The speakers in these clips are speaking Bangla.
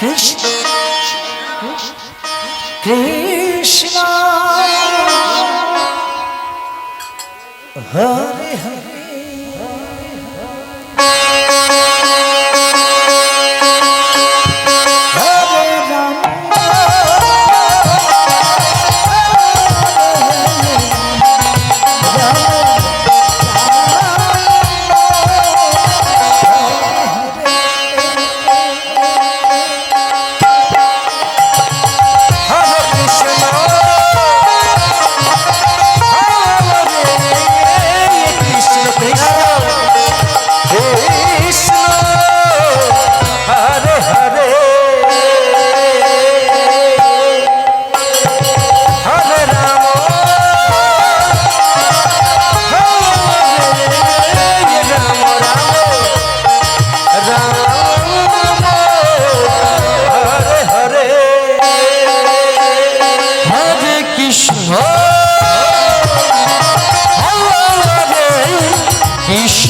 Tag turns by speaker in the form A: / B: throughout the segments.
A: কৃষ্ণ কৃষ্ণ হরে হরে কৃষ্ণ কৃষ্ণ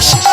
A: Fresh.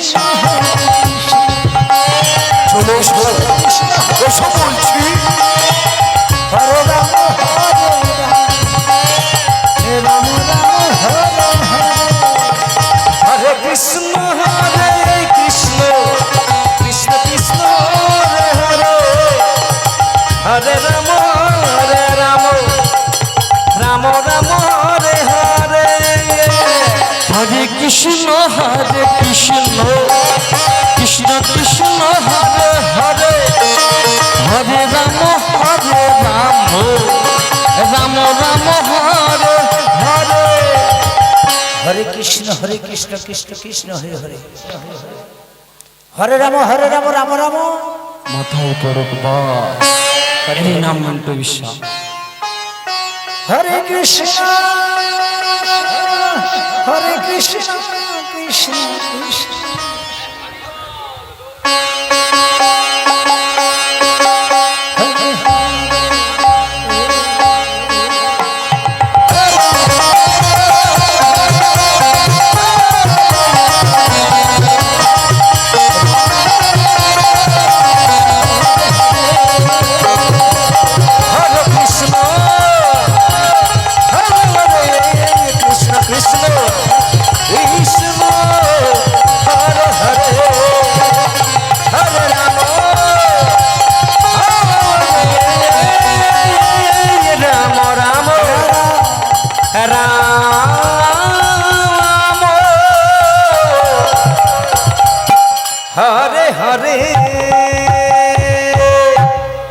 A: চলে
B: আসবো বসে বলছি
A: Hare Hare হরে কৃষ্ণ হরে কৃষ্ণ কৃষ্ণ কৃষ্ণ হরে হরে হরে রাম হরে রাম রাম রাম হরে হরে
C: হরে কৃষ্ণ হরে কৃষ্ণ কৃষ্ণ কৃষ্ণ হরে হরে হরে রাম হরে রাম রাম রাম
D: মাথায় করক বা নাম মন্টু বিশ্বাস
A: হরে কৃষ্ণ हरे हरे